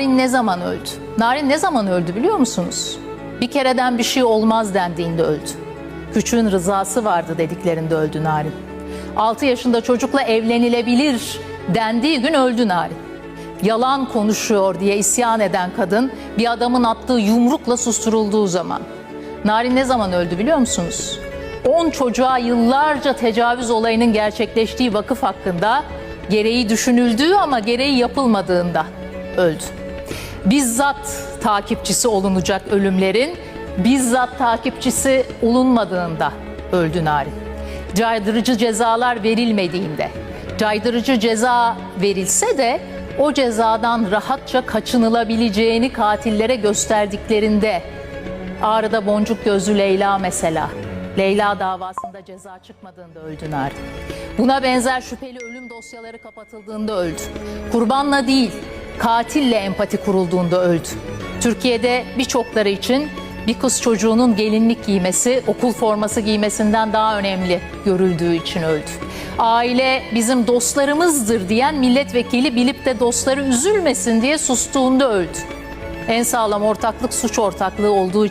Narin ne zaman öldü? Narin ne zaman öldü biliyor musunuz? Bir kereden bir şey olmaz dendiğinde öldü. Küçüğün rızası vardı dediklerinde öldü Narin. 6 yaşında çocukla evlenilebilir dendiği gün öldü Narin. Yalan konuşuyor diye isyan eden kadın bir adamın attığı yumrukla susturulduğu zaman. Narin ne zaman öldü biliyor musunuz? 10 çocuğa yıllarca tecavüz olayının gerçekleştiği vakıf hakkında gereği düşünüldüğü ama gereği yapılmadığında öldü. Bizzat takipçisi olunacak ölümlerin bizzat takipçisi olunmadığında öldü Narin. Caydırıcı cezalar verilmediğinde, caydırıcı ceza verilse de o cezadan rahatça kaçınılabileceğini katillere gösterdiklerinde Ağrı'da boncuk gözlü Leyla mesela. Leyla davasında ceza çıkmadığında öldü Narin. Buna benzer şüpheli ölüm dosyaları kapatıldığında öldü. Kurbanla değil, katille empati kurulduğunda öldü. Türkiye'de birçokları için bir kız çocuğunun gelinlik giymesi, okul forması giymesinden daha önemli görüldüğü için öldü. Aile bizim dostlarımızdır diyen milletvekili bilip de dostları üzülmesin diye sustuğunda öldü. En sağlam ortaklık suç ortaklığı olduğu